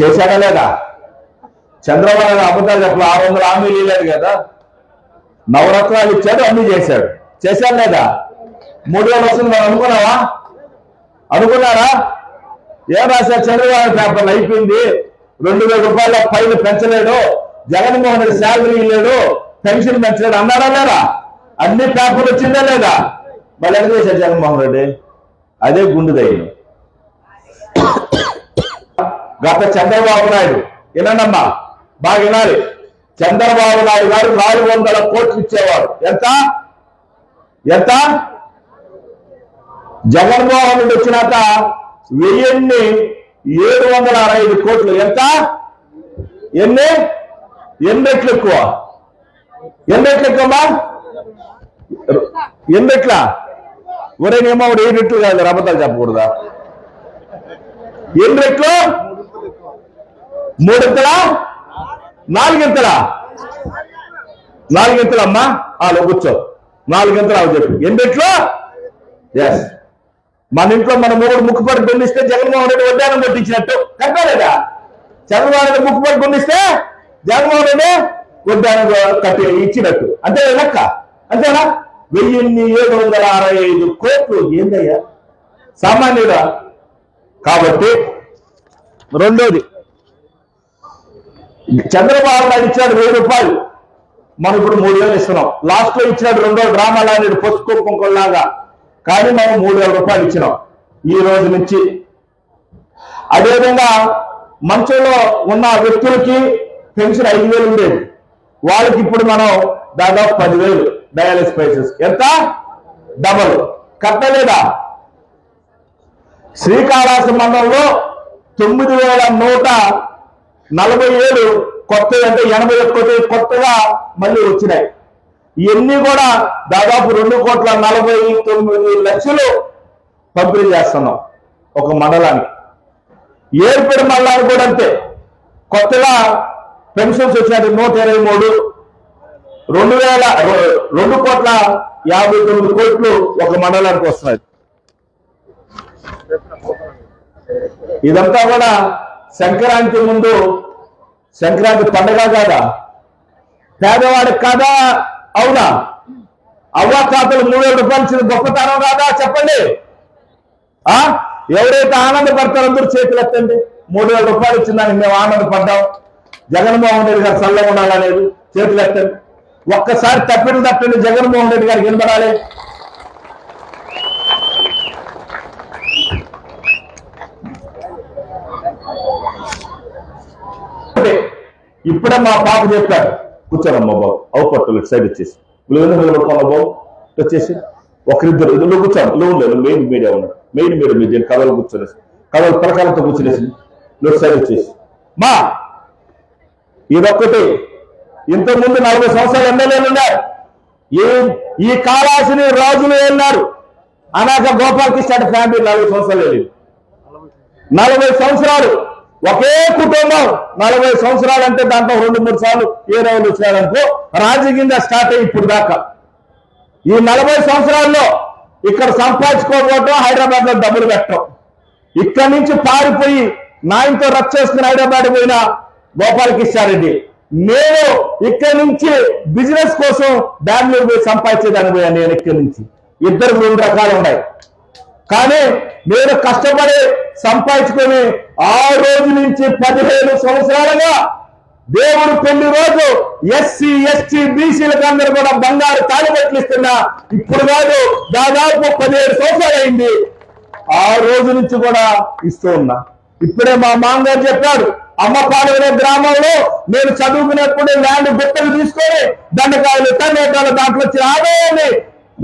చేశాడా లేదా? చంద్రబాబు అబద్ధాలు చెప్పలు ఆరు వందల హామీలు ఇవ్వలేదు కదా. నవరత్నాలు ఇచ్చాడు అన్ని చేశాడు. చేశాడు లేదా? మూడు వేలు వస్తుంది మనం అనుకున్నావా? అనుకున్నారా? ఏం రాశారు? చంద్రబాబు పేపర్లు అయిపోయింది. రెండు వేల రూపాయల పైన పెంచలేడు జగన్మోహన్ రెడ్డి శాలరీ ఇవ్వలేడు పెన్షన్ పెంచలేడు అన్నారా లేదా? అన్ని పేపర్లు వచ్చిందా లేదా? మళ్ళీ ఎంత చేశారు జగన్మోహన్ రెడ్డి? అదే గుండు దయ్యం. గత చంద్రబాబు నాయుడు. వినండమ్మా బాగా వినాలి. చంద్రబాబు నాయుడు గారు నాలుగు వందల కోట్లు ఇచ్చేవాడు ఎంత? ఎంత? జగన్మోహన్ రెడ్డి వచ్చినాక వెయ్యిన్ని ఏడు వందల అరవై ఐదు కోట్లు. ఎంత? ఎన్ని? ఎన్నెట్లు ఎక్కువ? ఎన్నెట్లు ఎక్కువమ్మా? ఎన్నెట్లా ఒరేనేమో ఏడు రెట్లు కాదు రమతాలు చెప్పకూడదా? ఎన్ని రెట్లు? మూడింతలా? నాలుగింతలా? అమ్మా? వాళ్ళు కూర్చో. నాలుగింతలు అవి చెప్పు. ఎన్ని ఎస్ మన ఇంట్లో మన మూడు ముక్కుపడి గుండిస్తే జగన్మోహన్ రెడ్డి వడ్డానం కొట్టించినట్టు. కరెక్టా లేదా చంద్రబాబు రెడ్డి ముక్కుపడి గుండిస్తే జగన్మోహన్ రెడ్డి వడ్డానం కట్టి ఇచ్చినట్టు. అంతే లెక్క? అంతేనా? వెయ్యిన్ని ఏడు వందల అరవై ఐదు కోట్లు. ఏందయ్యా? సామాన్యుడా? కాబట్టి రెండోది చంద్రబాబు నాయుడు ఇచ్చినాడు వెయ్యి రూపాయలు. మనం ఇప్పుడు మూడు వేలు ఇస్తున్నాం. లాస్ట్లో ఇచ్చినాడు రెండో డ్రామా లాంటి పసుపు కుంకులాగా కానీ మనం మూడు వేల రూపాయలు ఇచ్చినాం. ఈ రోజు నుంచి. అదేవిధంగా మంచంలో ఉన్న వ్యక్తులకి పెన్షన్ ఐదు వేలు ఉండేది. వాళ్ళకి ఇప్పుడు మనం దాదాపు పదివేలు డయాలిసిస్ ప్రైసెస్. ఎంత? డబల్. కట్టలేదా? శ్రీకాళహస్తి మండలంలో తొమ్మిది వేల నూట నలభై ఏడు కొత్త అంటే ఎనభై ఒక్కటి కొత్తగా మళ్ళీ వచ్చినాయి. ఇవన్నీ కూడా దాదాపు రెండు కోట్ల నలభై తొమ్మిది లక్షలు పంపిణీ చేస్తున్నాం ఒక మండలానికి. ఏర్పడి మండలానికి కూడా అంతే. కొత్తగా పెన్షన్స్ వచ్చినట్టు నూట ఇరవై మూడు. రెండు వేల రెండు కోట్ల యాభై తొమ్మిది కోట్లు ఒక మండలానికి వస్తున్నాయి. ఇదంతా కూడా సంక్రాంతి ముందు సంక్రాంతి పండగ కాదా? పేదవాడు కాదా? అవునా? అవ్వ తాతలు మూడు వేల రూపాయలు ఇచ్చిన గొప్పతనం కాదా? చెప్పండి. ఆ? ఎవరైతే ఆనందపడతారో అందరూ చేతులు ఎత్తండి. మూడు వేల రూపాయలు ఇచ్చిందని మేము ఆనందపడ్డాం. జగన్మోహన్ రెడ్డి గారు చల్లగా ఉండాలనేది చేతులు ఎత్తండి. ఒక్కసారి తప్పిన తప్పండి జగన్మోహన్ రెడ్డి గారికి వినబడాలి. ఇప్పుడే మా పాప చెప్పారు కూర్చోరమ్మా బాబు అవు పట్టులు సైడ్ వచ్చేసి. నువ్వు ఎందుకు నిలబడుకున్నావు బాబు? వచ్చేసి. ఒకరిద్దరు నువ్వు కూర్చోను నువ్వు లేదు మెయిన్ మీడియా ఉన్నాడు. మెయిన్ మీడియా మీద దీని కథలు కూర్చోలేసి కథలు ప్రకారంతో కూర్చునేసి నువ్వు సైడ్ వచ్చేసి. మా ఇదొక్కటి. ఇంతకుముందు నలభై సంవత్సరాలు ఎమ్మెల్యేలు ఉన్నారు. ఈ ఈ కాళాసిని రాజులు ఉన్నారు అనాక గోపాలకృష్ణ ఫ్యామిలీ నలభై సంవత్సరాలు వెళ్ళింది నలభై సంవత్సరాలు ఒకే కుటుంబం నలభై సంవత్సరాలు అంటే దాంట్లో రెండు మూడు సార్లు ఏ రోజులు వచ్చినారనుకో రాజకీయంగా స్టార్ట్ అయ్యి ఇప్పుడు దాకా. ఈ నలభై సంవత్సరాల్లో ఇక్కడ సంపాదించుకోకపోవటం హైదరాబాద్లో డబ్బులు పెట్టడం ఇక్కడి నుంచి పారిపోయి నాయనతో రచ్చ చేసుకుని హైదరాబాద్ పోయిన గోపాలకృష్ణారెడ్డి నేను ఇక్కడి నుంచి బిజినెస్ కోసం బెంగళూరు పోయి సంపాదించేదాన్ని పోయాను నేను ఇక్కడి నుంచి. ఇద్దరు రెండు రకాలు ఉన్నాయి. కానీ నేను కష్టపడి సంపాదించుకొని ఆ రోజు నుంచి పదిహేను సంవత్సరాలుగా దేవుడు పెళ్ళి రోజు ఎస్సీ ఎస్టీ బీసీలకు అందరూ కూడా బంగారు తాళిబెట్లు ఇస్తున్నా ఇప్పుడు కాదు దాదాపు పదిహేడు సంవత్సరాలు అయింది. ఆ రోజు నుంచి కూడా ఇస్తూ ఉన్నా. ఇప్పుడే మా మామగారు చెప్పాడు అమ్మపాలెం గ్రామంలో నేను చదువుకునేప్పుడు ల్యాండ్ గుట్టలు తీసుకొని దండకాయలు టమాటాలు దాంట్లో వచ్చి ఆదాయాన్ని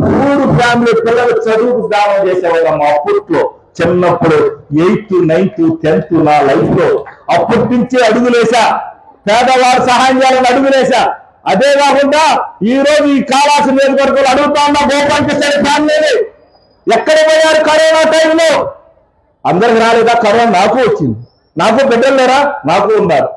మూడు ఫ్యామిలీ పిల్లలు చదువుకు దానం చేసేవాళ్ళం అప్పట్లో చిన్నప్పుడు ఎయిత్ నైన్త్ టెన్త్ నా లైఫ్లో అప్పటి నుంచే అడుగులేసా పేదవారు సహాయం చేయాలని అడుగులేసా అదే కాకుండా ఈ రోజు ఈ కాళాసి నియోజకవర్గంలో అడుగుతా ఉన్న గోపాలకృష్ణ ఫ్యామిలీని. ఎక్కడ పోయారు కరోనా టైంలో అందరికి రాలేదా? కరోనా నాకు వచ్చింది. నాకు బిడ్డలు లేరా? నాకు ఉన్నారు.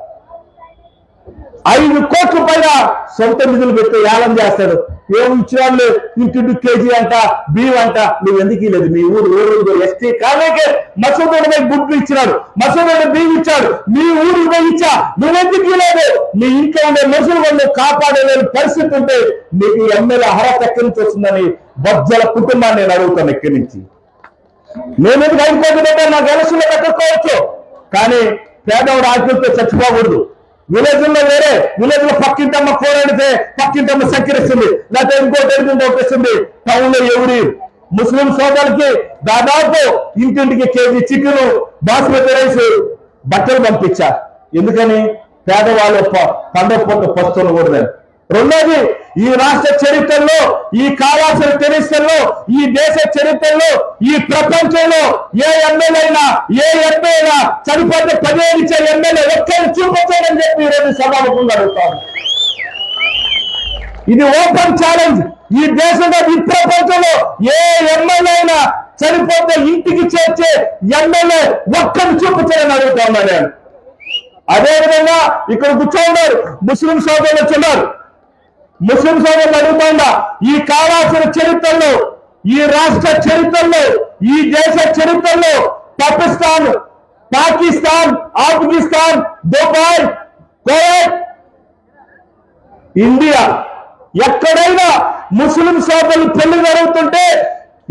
ఐదు కోట్ల పైగా సొంత నిధులు పెట్టి ఏలం చేస్తాడు. ఏం ఇచ్చిన లేదు? ఇంటి కేజీ అంట బియ్యం అంట. నువ్వు ఎందుకు లేదు మీ ఊరు ఊరు ఎస్టీ కాలేకే మసూద్ పోయి గుడ్లు ఇచ్చినాడు. మసూద్ బియ్యం ఇచ్చాడు. మీ ఊరు ఇచ్చా. నువ్వెందుకు లేదు మీ ఇంట్లో ఉండే ముసలి కాపాడలేని పరిస్థితి ఉంటే నీకు ఎమ్మెల్యే అర్హత ఎక్కడి నుంచి వస్తుందని బజ్జల కుటుంబాన్ని నేను అడుగుతాను ఎక్కడి నుంచి. నేను ఎందుకు అయిపోతుందంటే నాకు ఎలక్షన్లో పెట్టుకోవచ్చు కానీ పేదవాడు ఆకలితో చచ్చిపోకూడదు. విలేజ్లో వేరే విలేజ్లో పక్కింటమ్మ పోరాడితే పక్కింటమ్మ సక్కిరిస్తుంది లేకపోతే ఇంకోటి ఎదుగుంటే ఒకటిస్తుంది టౌన్లో ఎవరి? ముస్లిం సోదరులకి దాదాపు ఇంటింటికి కేజీ చికెన్ బాస్మతి రైస్ బట్టలు పంపించారు. ఎందుకని? పేదవాళ్ళు పండగ పూట పస్తులు కూడా రెండోది ఈ రాష్ట్ర చరిత్రలో ఈ కావాల్సిన చరిత్రలో ఈ దేశ చరిత్రలో ఈ ప్రపంచంలో ఏ ఎమ్మెల్యే అయినా ఏ ఎంపీ అయినా చనిపోతే పదిహేను ఇచ్చే ఎమ్మెల్యే ఒక్కరిని చూపించాలని చెప్పి ఈరోజు సభాముఖంగా అడుగుతాను ఇది ఓపెన్ ఛాలెంజ్. ఈ దేశంలో ఈ ప్రపంచంలో ఏ ఎమ్మెల్యే అయినా చనిపోతే ఇంటికి చేర్చే ఎమ్మెల్యే ఒక్కరిని చూపించాలని అడుగుతా ఉన్నా నేను అదే విధంగా ఇక్కడ కూర్చోన్నారు ముస్లిం సోదరులు వచ్చున్నారు ముస్లిం సోదరులు అడుగుతుందా ఈ కావాల్సిన చరిత్రలో ఈ రాష్ట్ర చరిత్రలో ఈ దేశ చరిత్రలో Pakistan Pakistan Afghanistan Dubai Kuwait India ఎక్కడైనా ముస్లిం సోదరులు పెళ్ళి జరుగుతుంటే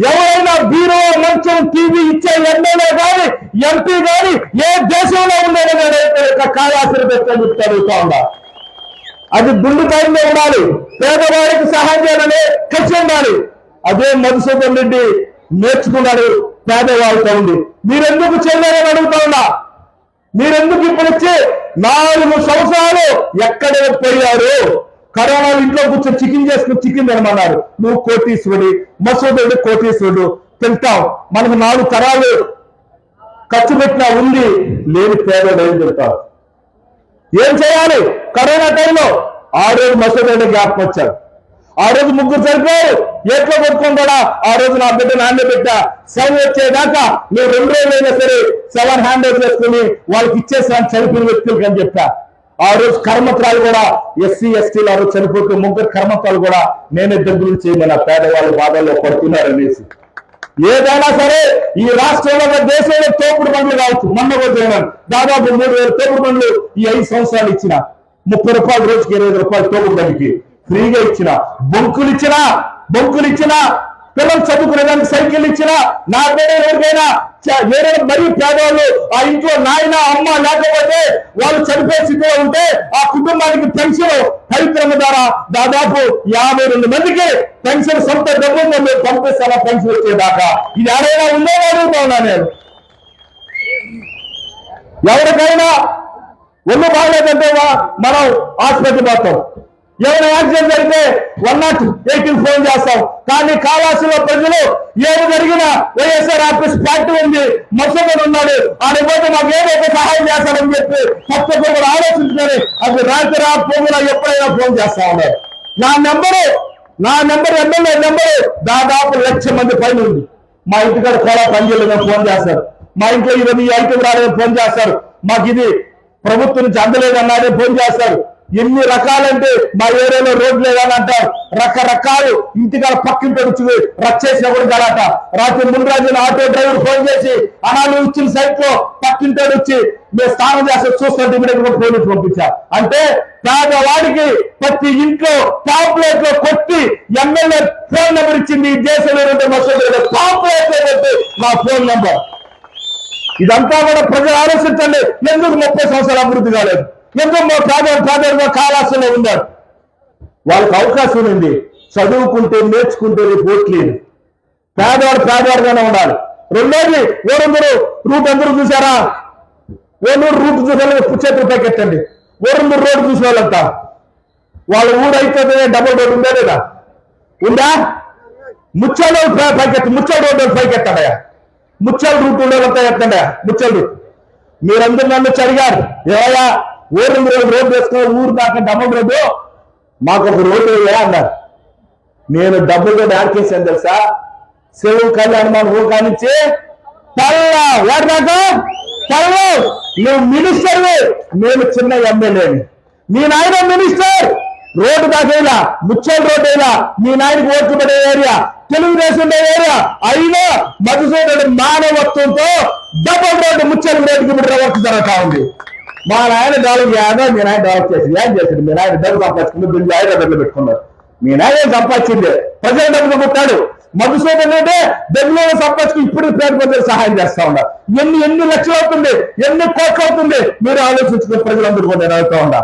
ఎవరైనా బీరో మంచం టీవీ ఇచ్చే ఎమ్మెల్యే గాని ఎంపీ గాని ఏ దేశంలో ఉండేది కాయాసిన పెట్టని చెప్తా ఉందా అది గుండు టైంలో ఉండాలి. పేదవాడికి సహాయం చేయాలనే ఖర్చు ఉండాలి. అదే మధుసూదన్ రెడ్డి నేర్చుకున్నాడు పేదవాడితో ఉంది మీరెందుకు చెందారని అడుగుతా ఉన్నా? మీరెందుకు ఇప్పుడు వచ్చి నాలుగు సంవత్సరాలు ఎక్కడ పోయారు? కరోనా ఇంట్లో కూర్చొని చికెన్ చేసుకుని చికెన్ తినమన్నారు. నువ్వు కోటీశ్వరుడు మసూదుడు కోటీశ్వరుడు. తింటావు మనకు నాలుగు తరాలు ఖర్చు పెట్టినా ఉంది లేని పేదలు ఏం తింటావు ఏం చేయాలి? కరోనా టైంలో ఆ రోజు మసూద్ జ్ఞాపకం వచ్చారు. ఆ రోజు ముగ్గురు సరిపోయారు. ఎట్లా కొట్టుకుంటాడా? ఆ రోజు నా బిడ్డ నాన్న బిడ్డ సెవెన్ వచ్చేదాకా నువ్వు రెండు రోజులైనా సరే సెవెన్ హ్యాండ్ ఓవర్ చేసుకుని వాళ్ళకి ఇచ్చేసాను చనిపోయిన వ్యక్తులకి అని చెప్పా. ఆ రోజు కర్మత్రాలు కూడా ఎస్సీ ఎస్టీలు ఆ రోజు చనిపోతే ముగ్గురు కర్మత్రాలు కూడా నేనే దగ్గర చేయమని పేదవాళ్ళు బాధల్లో పడుతున్నారనేసి. ఏదైనా సరే ఈ రాష్ట్రంలో దేశంలో తోపుడు బండ్లు కావచ్చు మొన్న కూడా దాదాపు మూడు వేల తోపుడు బండ్లు ఈ ఐదు సంవత్సరాలు ఇచ్చిన. ముప్పై రూపాయలు రోజుకి ఇరవై రూపాయలు తోపుడు బండికి ఫ్రీగా ఇచ్చిన. బొంకులు ఇచ్చిన బొంకులు ఇచ్చిన పిల్లలు చదువుకునేదానికి సైకిల్ ఇచ్చిన నా పేరు ఎవరికైనా వేరే మరీ పేదవాళ్ళు ఆ ఇంట్లో నాయన అమ్మ లేకపోతే వాళ్ళు చనిపోయే స్థితిలో ఉంటే ఆ కుటుంబానికి పెన్షన్ పరిక్రమ ద్వారా దాదాపు యాభై రెండు మందికి పెన్షన్ సొంత డబ్బులు మేము పంపిస్తాను పెన్షన్ వచ్చేదాకా. ఇది ఎవరైనా ఉందో అడుగుతా ఉన్నా నేను. ఎవరికైనా ఒళ్ళు బాగలేదంటే మనం హాస్పిటల్ పోతాం. ఏమైనా యాక్సిడెంట్ జరిగితే వన్ నాట్ ఎయిటీన్ ఫోన్ చేస్తాం. కానీ కావాల్సిన ప్రజలు ఏమి జరిగినా వైఎస్ఆర్ ఆఫీస్ ఫ్యాక్టరీ ఉంది మసూదన్ ఉన్నాడు. ఆయన పోతే మాకు ఏదైతే సహాయం చేస్తాడని చెప్పి కొత్త ఆలోచించుకొని అది రాత్రి రా పొంగులా ఎప్పుడైనా ఫోన్ చేస్తా ఉన్నారు. నా నెంబరు నా నెంబర్ ఎమ్మెల్యే నెంబరు దాదాపు లక్ష మంది పైన ఉంది. మా ఇంటికాడ కూడా పనిచేయలేదని ఫోన్ చేస్తారు మా ఇంట్లో ఇది ఈ ఐటమ్ రాలేదని ఫోన్ చేస్తారు. మాకు ఇది ప్రభుత్వం నుంచి అందలేదన్నారే ఫోన్ చేస్తారు. ఎన్ని రకాలంటే మా ఏరియాలో రోడ్లు లేదని అంటారు రకరకాలు ఇంటికాడ పక్కింటి వచ్చి రచ్చేసిన కూడా గలాట. రాత్రి ముందు ఆటో డ్రైవర్ ఫోన్ చేసి అనాలు ఇచ్చిన సైట్లో పక్కింటోడు వచ్చి మేము స్నానం చేస్తే చూస్తుంటే ఇమీడియట్ ఫోన్ పంపించా. అంటే పేదవాడికి ప్రతి ఇంట్లో పాంప్లెట్లో కొట్టి ఎమ్మెల్యే ఫోన్ నెంబర్ ఇచ్చింది ఈ దేశంలో ఉండే పాంప్లెట్లో కొట్టి మా ఫోన్ నెంబర్. ఇదంతా కూడా ప్రజలు ఆలోచించండి. ఎందుకు ముప్పై సంవత్సరాలు అభివృద్ధి కాలేదు? ఎందుకు మా పేద పేదలుగా కాలాసంలో ఉన్నారు? వాళ్ళకి అవకాశం ఉంది. చదువుకుంటే నేర్చుకుంటే పోట్లేదు పేదవాడు పేదవాడుగానే ఉండాలి. రెండోది ఓరందరూ రూట్ అందరూ చూసారా ఓనూరు రూట్ చూసారు చేతులు పైకెట్టండి. ఓరందరూ రోడ్డు చూసిన వాళ్ళంతా వాళ్ళ ఊరు అయితే డబుల్ రోడ్ ఉందా లేదా? ఉందా? ముచ్చాడు పైకెత్తి ముచ్చాడు రోడ్డు పైకెత్తాడయా ముచ్చల్ రూట్ ఉండేదంతా ఎత్తండి ముచ్చల్ రూట్. మీరందరూ నన్ను వచ్చి అడిగారు ఏవయ్యా? ఊరు రోడ్డు రోడ్డు వేసుకున్న ఊరు దాకా డబుల్ రోడ్డు? మాకు ఒక రోడ్డు వేయా అన్నారు. నేను డబ్బులు యాడ్ చేశాను తెలుసా? శివు కళ్యాణ్ మన ఊరు కానించి పల్ల వాడు దాకా? నువ్వు మినిస్టర్. నేను చిన్న ఎమ్మెల్యేని. మీ నాయన మినిస్టర్. రోడ్డు దాకా ముచ్చల్ రోడ్డు అయినా మీ నాయనకి ఓట్లు పడే ఏరియా తెలుగుదేశం ఏరియా అయినా మధుసూదనుడు మానవత్వంతో డబల్ రోడ్డు ముచ్చల్ రోడ్డుకి ఇప్పుడు వర్క్ జరుగుతా ఉంది. మా నాయన డెవలప్ చేయాలి మీ నాయన డెవలప్ చేసింది ఏం చేసింది మీ నాయన డబ్బు సంపాదించుకుంది బిల్లు డబ్బులు పెట్టుకున్నారు మీ నాయన ఏం సంపాదించింది ప్రజల డబ్బులు కొట్టాడు మధుసూదన్ అంటే బెంగళూరు సంపాదించుకుని ఇప్పుడు పేరు ప్రజలు సహాయం చేస్తా ఉన్నారు ఎన్ని ఎన్ని లక్షలు అవుతుంది? ఎన్ని కోట్లు అవుతుంది? మీరు ఆలోచించుకుని ప్రజలందరూ కూడా నేను అవుతా ఉన్నా.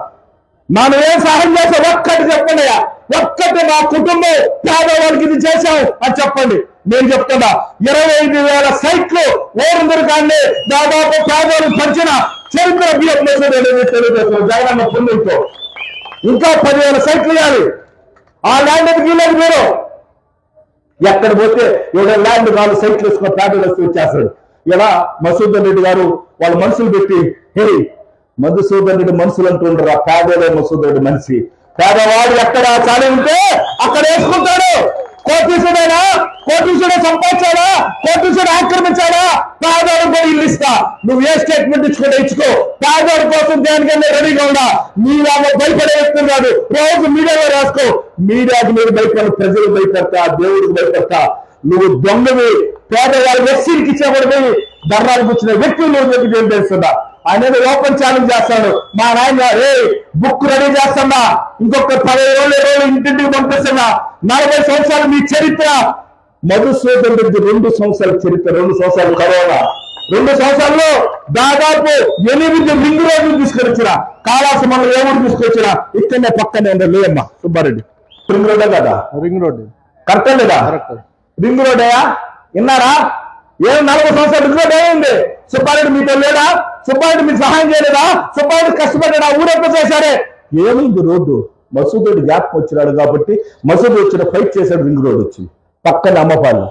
మనం ఏం సహాయం చేసాం ఒక్కటి చెప్పండి అయ్యా. ఒక్కటి మా కుటుంబం పేదవాడికి ఇది చేశాం అని చెప్పండి. నేను చెప్తున్నా ఇరవై ఐదు వేల సైట్లు ఓరందరు కానీ దాదాపు పేదవాళ్ళకి పంచిన చరిత్ర బియ్యం తెలుగుదేశం జగనన్న పుణ్యంతో. ఇంకా పదివేల సైట్లు ఇవ్వాలి. ఆ ల్యాండ్ గీలేదు మీరు. ఎక్కడ పోతే ఎవడో ల్యాండ్ కాదు సైట్లు వేసుకున్న పేదలు వచ్చి వచ్చేస్తాడు ఇలా మసూద్ రెడ్డి గారు వాళ్ళ మనుషులు పెట్టి హే మధుసూదనుడి మనుషులు అంటుండ్రు ఆ పేదలే మధుసూదనుడి మనిషి. పేదవాడు ఎక్కడ చాలి ఉంటే అక్కడ వేసుకుంటాడు. కోటీసుడైనా కోటీసుడే సంపాదించాడా కోటీసుడు ఆక్రమించాడా? పేదవాడు కూడా ఇల్లు ఇస్తా. నువ్వు ఏ స్టేట్మెంట్ ఇచ్చుకుంటే ఇచ్చుకో పేదవాడి కోసం దేనికన్నా రెడీగా ఉన్నా నీలాగా భయపడే వ్యక్తులు రోజు మీడియాలో రాసుకో. మీడియాకి మీరు భయపడు ప్రజలు భయపడతా దేవుడికి భయపడతా. నువ్వు దొంగవి. పేదవాళ్ళు ఎస్సీకి ఇచ్చేవాడివి. దర్రాలకు వచ్చిన వ్యక్తులు నువ్వు చెప్పి ఏం చేస్తున్నా అనేది ఓపెన్ ఛాలెంజ్ చేస్తాడు. మా నాయన ఏ బుక్ రెడీ చేస్తున్నా ఇంకొక పదిహేను రోజులు రోజులు ఇంటింటికి పంపిస్తున్నా. నలభై సంవత్సరాలు మీ చరిత్ర. మధుసూదన్ రెడ్డి రెండు సంవత్సరాల చరిత్ర రెండు సంవత్సరాలు కరోనా. రెండు సంవత్సరాల్లో దాదాపు ఎనిమిది రింగ్ రోడ్లు తీసుకొచ్చిన. కాళాసు మనం ఏమూరు తీసుకొచ్చిన? ఇక్కడనే పక్కనే ఉండే లేయమ్మ సుబ్బారెడ్డి. రింగ్ రోడ్డే కదా? Ring road. కరెక్టే లేదా రింగ్ రోడ్ అయ్యా విన్నారా? ఏం నలభై సంవత్సరాలు రింగ్ రోడ్ అయింది సుబ్బారెడ్డి మీతో లేడా? సుబ్బారెడ్డి మీకు సహాయం చేయలేదా? సుబ్బారెడ్డి కష్టపడ్డా ఊరంతా చేశాడే? ఏమైంది రోడ్డు? మసూద్ రెడ్డి గ్యాప్ వచ్చినాడు కాబట్టి మసూద్ వచ్చిన ఫైట్ చేశాడు రింగ్ రోడ్ వచ్చి పక్కన అమ్మపాలు.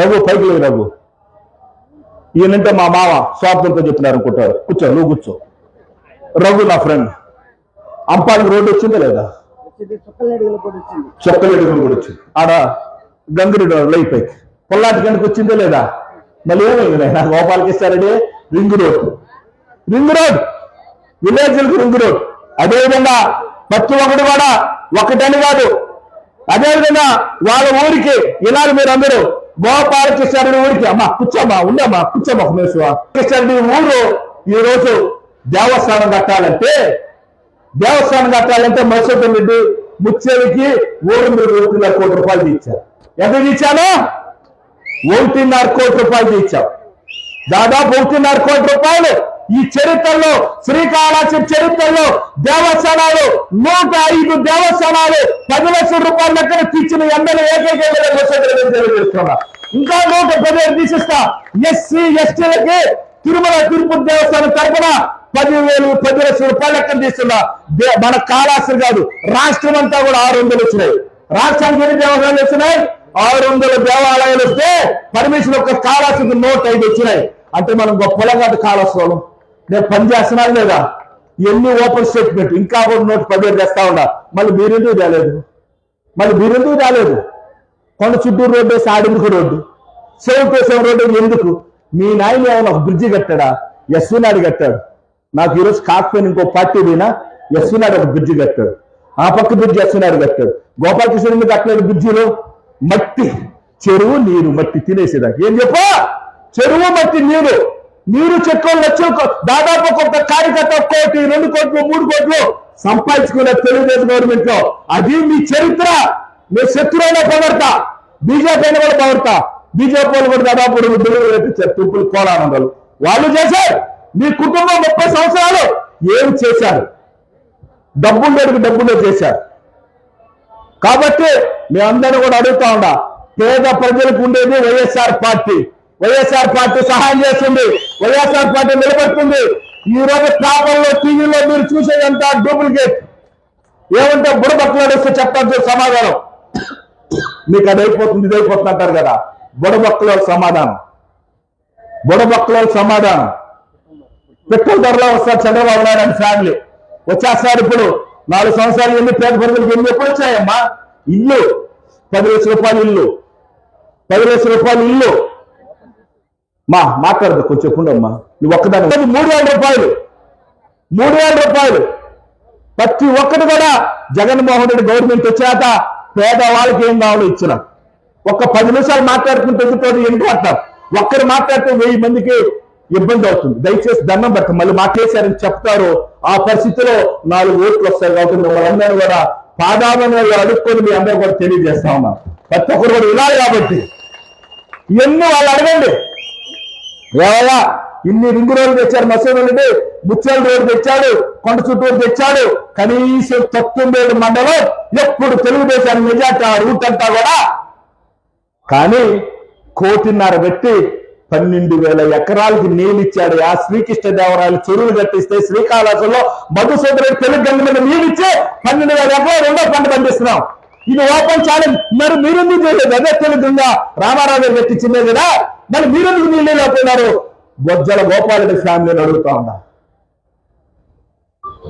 రఘు పైకి లేదు రఘు. ఈయనంటే మా మామ స్వార్థంతో చెప్పినారు అనుకుంటారు. కూర్చో నువ్వు కూర్చో. రఘు నా ఫ్రెండ్ అంపాలకు రోడ్డు వచ్చిందా లేదా? వచ్చింది చొక్కలేడు కూడా వచ్చింది. ఆడ గంగురెడ్డి లైఫ్ పైకి. పొల్లాటి గంటకు వచ్చిందే లేదా? మళ్ళీ ఏమైంది గోపాలకి ఇస్తారని ring road ring road. Village ring road. అదేవిధంగా ప్రతి ఒక్కటి కూడా ఒకటని కాదు. అదేవిధంగా వాళ్ళ ఊరికి ఇలాగ మీరు అందరూ గోపాలకృష్ణారెడ్డి ఊరికి. అమ్మా కూర్చోమ్మా ఉండమ్మా కూర్చోమ్మా ఒక నిమిషం. కృష్ణారెడ్డి ఊరు ఈ రోజు దేవస్థానం కట్టాలంటే దేవస్థానం కట్టాలంటే మత్స్యతం రెడ్డి ముచ్చేవికి ఊరు ఒకటిన్నర కోటి రూపాయలు తీర్చారు. ఎంత తీర్చాను? ఒకటిన్నర కోటి రూపాయలు తీర్చాం. దాదాపు ఒకటిన్నర కోటి రూపాయలు ఈ చరిత్రలో శ్రీకాళహస్తి చరిత్రలో దేవస్థానాలు నూట ఐదు దేవస్థానాలు పది లక్షల రూపాయల లెక్కన తీర్చిన ఎమ్మెల్యే ఏకైక తెలియజేస్తున్నా ఇంకా నూట పదిహేడు తీసిస్తా. ఎస్సీ ఎస్టీలకి తిరుమల తిరుపతి దేవస్థానం తరఫున పదివేలు పది లక్షల రూపాయలు లెక్కన తీస్తున్నా. దే- మన కాళాస్త్రి కాదు రాష్ట్రం అంతా కూడా ఆరు వందలు వచ్చినాయి. రాష్ట్రానికి ఎన్ని దేవస్థానాలు వచ్చినాయి ఆరు వందల దేవాలయాలు వస్తే పర్మిషన్ ఒక కాళాస్త్రికి నూట ఐదు వచ్చినాయి. అంటే మనం గొప్పలా కాదు కాళాస్త్రం నేను పని చేస్తున్నాను లేదా? ఎన్ని ఓపెన్ స్టేట్మెంట్ ఇంకా కూడా నూట పదిహేడు తెస్తా ఉన్నా. మళ్ళీ మీరెందుకు రాలేదు? మళ్ళీ మీరెందుకు రాలేదు? కొండ చుట్టూరు రోడ్డు వేసి ఆడెందుకు రోడ్డు? శివకేశవ రోడ్డు ఎందుకు? మీ నాయన ఏమైనా ఒక బ్రిడ్జి కట్టాడా? ఎస్వి నాయుడు కట్టాడు. నాకు ఈరోజు కాకపోయిన ఇంకో పార్టీ పోయినా ఎస్వి నాయుడు ఒక బ్రిడ్జి కట్టాడు. ఆ పక్క బ్రిడ్జి ఎస్వి నాయుడు కట్టాడు. గోపాలకృష్ణ ఎందుకు కట్టలేదు బ్రిడ్జిలో మట్టి చెరువు నీరు మట్టి తినేసేదా ఏం చెప్పా? చెరువు మట్టి నీరు. మీరు చెట్లు లక్షలు దాదాపు ఒక కార్యకర్త కోటి రెండు కోట్లు మూడు కోట్లు సంపాదించుకున్న తెలుగుదేశం గవర్నమెంట్లో అది మీ చరిత్ర. మీ శత్రువులైనా పొగడతా. బీజేపీ అయినా కూడా పొగడతా. బీజేపీ వాళ్ళు కూడా దాదాపు రెండు బిల్లులు తుప్పులు కోలానందలు వాళ్ళు చేశారు. మీ కుటుంబం ముప్పై సంవత్సరాలు ఏం చేశారు? డబ్బుండేటికి డబ్బులో చేశారు. కాబట్టి మేమందరం కూడా అడుగుతా ఉండా పేద ప్రజలకు ఉండేది వైఎస్ఆర్ పార్టీ. వైఎస్ఆర్ పార్టీ సహాయం చేస్తుంది వైఎస్ఆర్ పార్టీ నిలబడుతుంది. ఈ రోజు పేపర్లో టీవీలో మీరు చూసేదంతా డూప్లికేట్. ఏమంటే బుడబక్కలాడు వస్తే సమాధానం. మీకు అది అయిపోతుంది ఇది అయిపోతుంది అంటారు కదా. బుడబక్కల సమాధానం. బుడబక్కల సమాధానం. పెట్రోల్ ధరలో వస్తారు చంద్రబాబు నాయుడు అండ్ ఫ్యామిలీ. వచ్చేస్తారు ఇప్పుడు. నాలుగు సంవత్సరాలు ఎన్ని పేద ప్రజలకు ఎన్ని ఎప్పుడు వచ్చాయమ్మా? ఇల్లు. పది లక్షల రూపాయలు ఇల్లు. పది లక్షల రూపాయలు ఇల్లు. మా మాట్లాడదు కొంచెం ఉండమ్మా నువ్వు ఒక్కదాని మూడు వేల రూపాయలు. మూడు వేల రూపాయలు. ప్రతి ఒక్కటి కూడా జగన్మోహన్ రెడ్డి గవర్నమెంట్ వచ్చాక పేదవాళ్ళకి ఏం కావాలో ఇచ్చిన. ఒక్క పది నిమిషాలు మాట్లాడుకుంటే ఎదుటోడు ఎందుకు అంటారు? ఒక్కరు మాట్లాడితే వెయ్యి మందికి ఇబ్బంది అవుతుంది. దయచేసి దండం పెట్టం మళ్ళీ మాట్లాడేశారని చెప్తారు ఆ పరిస్థితిలో నాలుగు ఓట్లు వస్తాయి కాబట్టి మిమ్మల్ని కూడా పాదాలను అడుక్కొని మీ అందరూ కూడా తెలియజేస్తా ఉన్నారు ప్రతి ఒక్కరు కూడా ఇలా కాబట్టి. ఇవన్నీ వాళ్ళు అడగండి. ఏవయ్యా ఇన్ని రింగు రోడ్లు తెచ్చారు మసీదు నుండి ముత్యాల రోడ్డు తెచ్చాడు కొండ చుట్టూరు తెచ్చాడు కనీసం తొమ్మిది మండలం ఎప్పుడు తెలుగుదేశాన్ని మెజార్టీ ఆ రూట్ కూడా. కానీ కోటిన్నర పెట్టి పన్నెండు వేల ఎకరాలకి నీళ్ళు ఇచ్చాడు. ఆ శ్రీకృష్ణదేవరాయలు చెరువులు కట్టిస్తే శ్రీకాళహస్తిలో మధుసూదరుడు తెలుగు గంగ మీద నీళ్ళు పన్నెండు వేల ఎకరాలు రెండో పంట పండిస్తున్నాం. ఇది ఓపెన్ ఛాలెంజ్. మరి మీరెందుకు చేయలేదు? అదే తెలుగుగా రామారావు గారు కట్టించిందే కదా. మరి మీరెందుకు నీళ్ళు లేకపోయినారు? బొజ్జల గోపాలరెడ్డి ఫ్యామిలీని అడుగుతా ఉన్నా.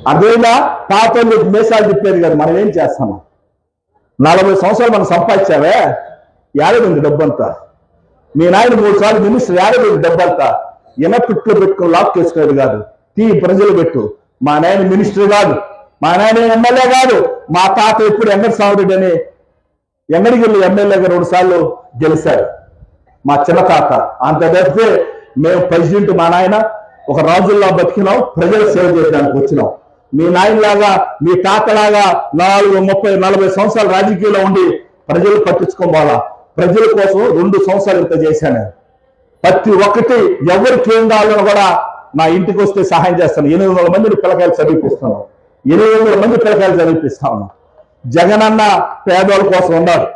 అదేలా పాత మేషాలు చెప్పేది కదా మనం ఏం చేస్తాము నలభై సంవత్సరాలు మనం సంపాదించావే? ఉంది డబ్బంతా? మీ నాయన మూడు సార్లు మినిస్టర్ ఏడాది డబ్బంతా? ఎనపిట్లో పెట్టుకుని లాక్ చేసుకునేది కాదు. తీ ప్రజలు పెట్టు. మా నాయన మినిస్టర్ కాదు. మా నాయన ఎమ్మెల్యే కాదు. మా తాత ఎప్పుడు ఎంగడి సాగురెడ్డి అని ఎంగడిగిరి ఎమ్మెల్యేగా రెండు సార్లు గెలిచారు. మా చిన్న తాత. అంత తప్పితే మేము ప్రెసిడెంట్ మా నాయన ఒక రాజుల్లో బతికినాం ప్రజలు సేవ చేయడానికి వచ్చినాం. మీ నాయనలాగా మీ తాతలాగా నాలుగు ముప్పై నలభై సంవత్సరాలు రాజకీయంలో ఉండి ప్రజలు పట్టించుకోవాలా? ప్రజల కోసం రెండు సంవత్సరాలు ఇంత చేశాను. ప్రతి ఒక్కటి ఎవరికి ఏం కావాలని కూడా నా ఇంటికి వస్తే సహాయం చేస్తాను. ఎనిమిది వందల మందిని పిల్లకాయలు చదివిపిస్తున్నాను ఎనిమిది వందల మంది పిల్లకాయలు చదివిపిస్తాను జగనన్న పేదోళ్ళ కోసం ఉన్నారు.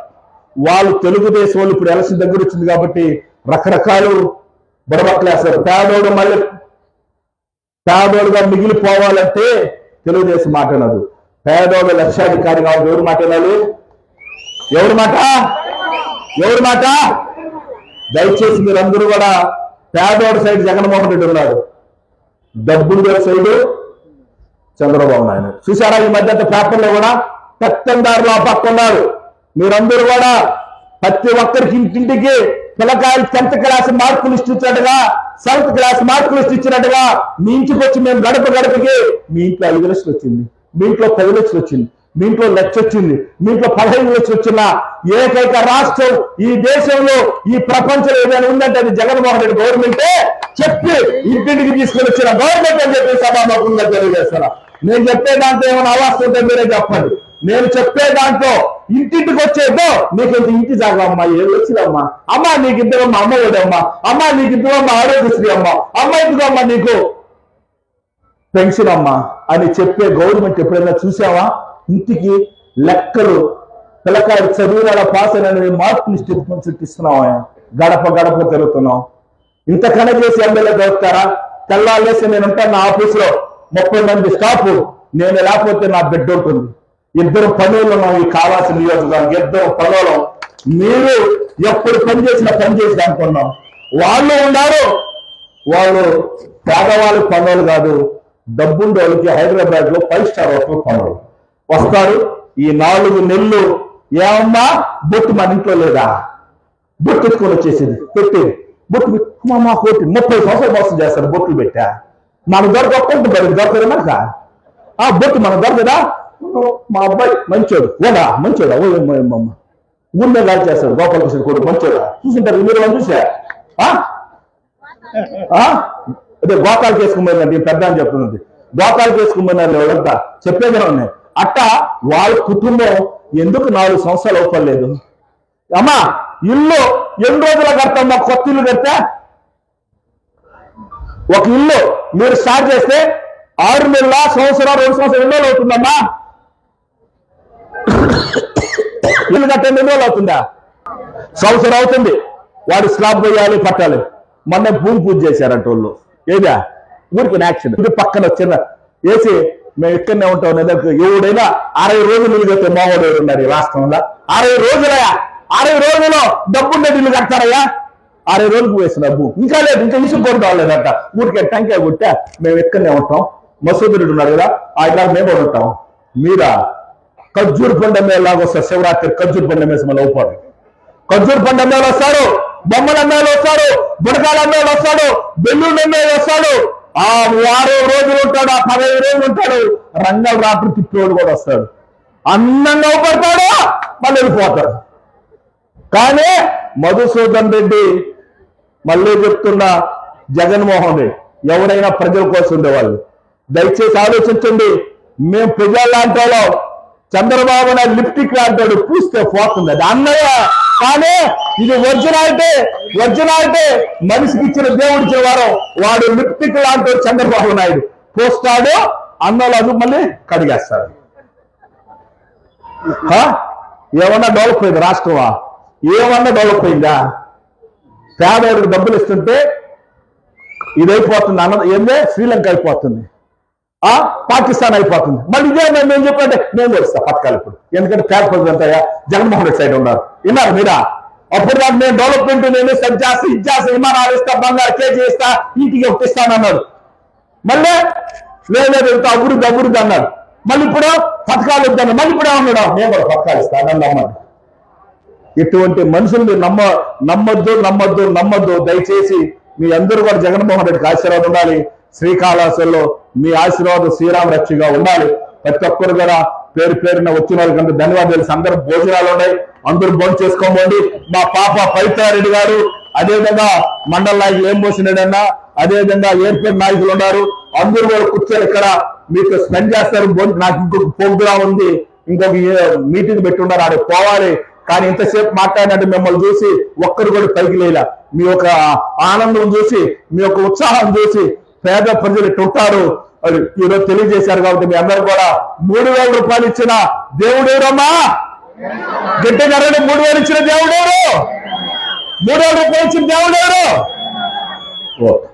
వాళ్ళు తెలుగుదేశం వాళ్ళు ఇప్పుడు ఎలక్షన్ దగ్గర వచ్చింది కాబట్టి రకరకాలు బుడబట్టలేస్తారు పేదోడు మళ్ళీ పేదోడుగా మిగిలిపోవాలంటే తెలుగుదేశం మాట పేదోడు లక్షాధికారి కావాలి ఎవరు మాట్లాడాలి ఎవరి మాట? ఎవరి మాట? దయచేసి మీరందరూ కూడా పేదోడు సైడ్ జగన్మోహన్ రెడ్డి ఉన్నాడు. డబ్బులు సైడు చంద్రబాబు నాయుడు. చూసారా ఈ మధ్య పేపర్లో కూడా పెత్తందారులు ఆ పక్క ఉన్నారు. మీరందరూ కూడా ప్రతి ఒక్కరికి ఇంటింటికి పిల్లకాయలు టెన్త్ క్లాస్ మార్కులు ఇస్తున్నట్టుగా సెవెంత్ క్లాస్ మార్కులు ఇచ్చినట్టుగా మీ ఇంటికి వచ్చి మేము గడప గడపకి మీ ఇంట్లో ఐదు లక్షలు వచ్చింది మీ ఇంట్లో పది లక్షలు వచ్చింది మీ ఇంట్లో లక్ష వచ్చింది మీ ఇంట్లో పదహైదు లక్షలు వచ్చిన ఏకైక రాష్ట్రం ఈ దేశంలో ఈ ప్రపంచంలో ఏదైనా ఉందంటే అది జగన్మోహన్ రెడ్డి గవర్నమెంటే చెప్పి ఇంటింటికి తీసుకొని వచ్చిన గవర్నమెంట్ అని చెప్పి సభాముఖంగా తెలియజేస్తారా నేను చెప్పే దాంట్లో ఏమైనా అవాస్తు ఉంటే మీరే చెప్పండి. నేను చెప్పే దాంట్లో ఇంటింటికి వచ్చేదో నీకు ఇంత ఇంటి జాగా అమ్మా? ఏడు వచ్చిందమ్మా అమ్మా? నీకు ఇద్దరమ్మా అమ్మ ఓడమ్మా అమ్మా నీకు ఇద్దరమ్మా ఆరోగ్యశ్రీ అమ్మా. అమ్మ ఇద్దరమ్మా నీకు? పెన్షన్ అమ్మా అని చెప్పే గవర్నమెంట్ ఎప్పుడైనా చూసావా? ఇంటికి లెక్కలు పిల్లకాయలు చదివిన పాస్ అయిన మార్కులు చుట్టిస్తున్నావా గడప గడప తిరుగుతున్నాం ఇంతకన్నా చేసి ఎమ్మెల్యే దొరుకుతారా? తెల్లాలేసి నేను ఉంటాను నా ఆఫీసులో. ముప్పై మంది స్టాఫ్. నేను లేకపోతే నా బిడ్డ ఉంటుంది. ఇద్దరు పనులు ఈ కావాల్సిన నియోజకవర్గం ఇద్దరు పనులు మీరు ఎప్పుడు పని చేసినా పని చేసి అనుకున్నాం. వాళ్ళు ఉన్నారు. వాళ్ళు పేదవాళ్ళకి పనులు కాదు. డబ్బుండే వాళ్ళకి హైదరాబాద్లో ఫైవ్ స్టార్ హోటల్ పనులు. వస్తారు. ఈ నాలుగు నెలలు ఏమమ్మా? బొట్టు మన ఇంట్లో లేదా? బొట్టు ఎత్తుకొని వచ్చేసింది. పెట్టి బొట్టు మా కోటి ముప్పై సంవత్సరాలు మోసం చేస్తారు బొట్లు పెట్టా. మన దొరకకుండా మరి దొరకదు మనక? ఆ బొట్టు మన దొరకదా? మా అబ్బాయి మంచోడు. ఓడా మంచోడా? ఓ ఏమ్మా ఊళ్ళో గాలి చేస్తాడు. గోపాలకృష్ణ కొడుకు మంచోడా? చూసింటారు. మీరు వాళ్ళు చూసా? ఆ? ఆ? అదే గోపాలు చేసుకుపోయిందండి పెద్ద అని చెప్తున్నది. గోపాలు చేసుకుపోయినారు ఎవరంతా చెప్పేదే ఉన్నాయి. అట్ట వాళ్ళ కుటుంబం ఎందుకు నాలుగు సంవత్సరాలు ఒప్పలేదు అమ్మా ఇల్లు ఎన్ని రోజుల కడతామ్మా కొత్త ఇల్లు కడితే? ఒక ఇల్లు మీరు స్టార్ట్ చేస్తే ఆరు నెలల సంవత్సరం రెండు సంవత్సరం ఎన్నోళ్ళు అవుతుందమ్మా. ఇల్లు కట్టే ఎన్ని రోజులు అవుతుందా సంవత్సరం అవుతుంది. వాడు స్లాబ్ పోయాలి పట్టాలి మొన్న భూమి పూజ చేశారంట వాళ్ళు. ఏదా? ఊరికి యాక్షన్. ఇది పక్కన వచ్చిన వేసి మేము ఇక్కడనే ఉంటాం ఎవడైనా అరవై రోజులు ఇల్లు కట్టే మావాడు ఉన్నారు ఈ రాష్ట్రంలో? అరవై రోజులయా అరవై రోజులు డబ్బుండే ఇల్లు కడతారయ్యా? అరవై రోజులకు వేసిన డబ్బు ఇంకా లేదు ఇంకా ఇసుకు కూడా రాలేదంట ఊరికే టంకాయ కొట్టా మేము ఇక్కడనే ఉంటాం. మసూదుడు ఉన్నాడు కదా ఆయన మేము కూడా ఉంటాం మీరా? ఖర్జూర్ పండ మీద లాగా వస్తారు. శివరాత్రి ఖర్జూర్ పండ మీద మళ్ళీ ఖర్జూర్ పండ అమ్మేలు వస్తాడు బొమ్మల అమ్మేలు వస్తాడు బుడకాల అమ్మేలు వస్తాడు బెల్లూరు అమ్మేలు వస్తాడు ఆ వారం రోజులు ఉంటాడు ఆ పదహైదు రోజులు ఉంటాడు. రంగల రాత్రి తిప్పేవాడు కూడా వస్తాడు. అందంగా పడతాడు మళ్ళీ వెళ్ళిపోతాడు. కానీ మధుసూదన్ రెడ్డి మళ్ళీ చెప్తున్నా జగన్మోహన్ రెడ్డి ఎవరైనా ప్రజల కోసం ఉండేవాళ్ళు. దయచేసి ఆలోచించండి. మేము ప్రజల లాంటి వాళ్ళం. చంద్రబాబు నాయుడు లిప్టిక్ లాంటాడు పూస్తే పోతుంది. అది అన్నయ్య. కానీ ఇది ఒరిజినాలిటీ. ఒరిజినాలిటీ మనిషికి ఇచ్చిన దేవుడు ఇచ్చిన వారం వాడు లిప్టిక్ లాంటాడు చంద్రబాబు నాయుడు. పోస్తాడు అన్నోళ్ళు అది మళ్ళీ కడిగేస్తాడు. ఆ? ఏమన్నా డెవలప్ అయింది రాష్ట్రమా? ఏమన్నా డెవలప్ అయిందా? పేదవాడికి డబ్బులు ఇస్తుంటే ఇదైపోతుంది. అన్న ఏందే? శ్రీలంక అయిపోతుంది. ఆ పాకిస్తాన్ అయిపోతుంది. మళ్ళీ ఇదే నేను నేను చెప్పంటే నేను తెలుస్తా పథకాలు ఇప్పుడు. ఎందుకంటే ప్యాక్ ప్రజలు అంతా జగన్మోహన్ రెడ్డి సైడ్ ఉన్నారు. విన్నారు మీరా? అప్పుడు దాకా నేను డెవలప్మెంట్ నేను సెట్ చేస్తా ఇది విమానాలు ఇస్తా బంగారు కేజీ ఇస్తా ఇంటికి ఒకటి మళ్ళీ లేదు లేదు అభివృద్ధి అభివృద్ధి అన్నాడు. మళ్ళీ ఇప్పుడు పథకాలు వద్దాను మళ్ళీ ఇప్పుడు ఏమన్నాడు? నేను కూడా పథకాలు ఇస్తా నన్ను నమ్మను ఇటువంటి మనుషుల్ని నమ్మ నమ్మద్దు నమ్మద్దు నమ్మద్దు. దయచేసి మీ అందరూ కూడా జగన్మోహన్ రెడ్డికి ఆశీర్వాదం ఉండాలి. శ్రీకాళహస్తిలో మీ ఆశీర్వాదం శ్రీరామ రక్షగా ఉండాలి. ప్రతి ఒక్కరు కూడా పేరు పేరున వచ్చిన వాళ్ళకి ధన్యవాదాలు అందరూ భోజనాలు ఉన్నాయి. అందరూ భోజనం చేసుకోమండి మా పాప పవిత్రారెడ్డి గారు అదేవిధంగా మండల నాయకులు ఏం పోసినాడు అన్న అదేవిధంగా ఏర్పేరు నాయకులు ఉన్నారు. అందరూ కూడా కూర్చొని ఇక్కడ మీకు స్పెండ్ చేస్తారు. నాకు ఇంకొక ప్రోగ్రామ్ ఉంది. ఇంకొక మీటింగ్ పెట్టున్నారు ఆడ పోవాలి. కానీ ఇంతసేపు మాట్లాడినట్టు మిమ్మల్ని చూసి ఒక్కరు కూడా పైకి లేలా. మీ యొక్క ఆనందం చూసి మీ యొక్క ఉత్సాహం చూసి పేద ప్రజలు ఇట్టు అది ఈరోజు తెలియజేశారు కాబట్టి మీ అందరూ కూడా మూడు వేల రూపాయలు ఇచ్చిన దేవుడేరమ్మా గట్టిగా గారు మూడు వేలు ఇచ్చిన దేవుడేరు మూడు వేల రూపాయలు ఇచ్చిన దేవుడేరు ఓకే